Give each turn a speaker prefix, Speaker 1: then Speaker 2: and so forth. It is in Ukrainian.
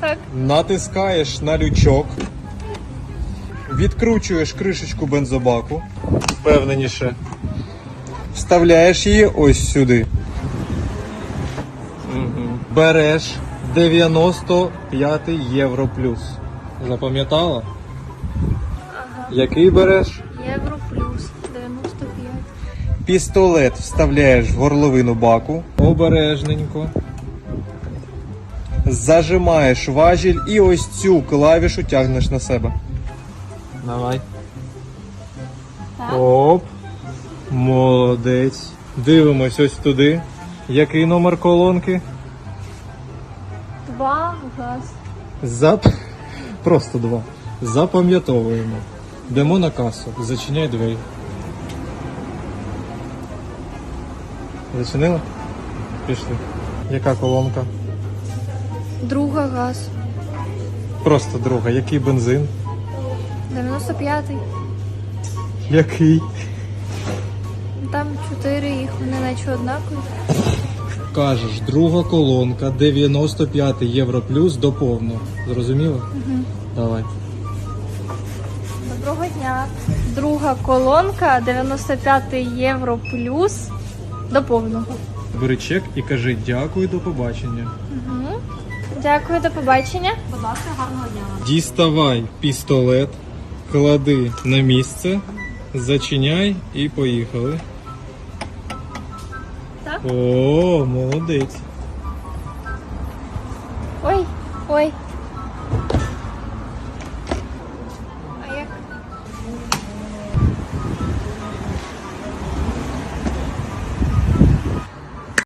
Speaker 1: Так.
Speaker 2: Натискаєш на лючок, відкручуєш кришечку бензобаку, впевненіше. Вставляєш її ось сюди. Мгм. Береш 95 євро плюс. Запам'ятала?
Speaker 1: Ага.
Speaker 2: Який береш?
Speaker 1: Євро плюс 95.
Speaker 2: Пістолет вставляєш в горловину баку. Обережненько. Зажимаєш важіль і ось цю клавішу тягнеш на себе. Давай.
Speaker 1: Так.
Speaker 2: Оп. Молодець. Дивимось ось туди. Який номер колонки?
Speaker 1: Два газ.
Speaker 2: Зап... Просто два. Запам'ятовуємо. Йдемо на касу. Зачиняй двері. Зачинила? Пішли. Яка колонка?
Speaker 1: Друга газ.
Speaker 2: Просто друга. Який бензин?
Speaker 1: 95-й.
Speaker 2: Який?
Speaker 1: Там чотири їх, вони наче однакові.
Speaker 2: Кажеш, друга колонка 95 євро плюс до повного. Зрозуміло?
Speaker 1: Угу.
Speaker 2: Давай.
Speaker 1: Доброго дня. Друга колонка 95 євро плюс до повного.
Speaker 2: Бери чек і кажи дякую, до побачення.
Speaker 1: Угу. Дякую, до побачення.
Speaker 3: Будь ласка, гарного дня.
Speaker 2: Діставай пістолет, клади на місце, зачиняй і поїхали.
Speaker 1: Так.
Speaker 2: О, молодець.
Speaker 1: Ой, ой,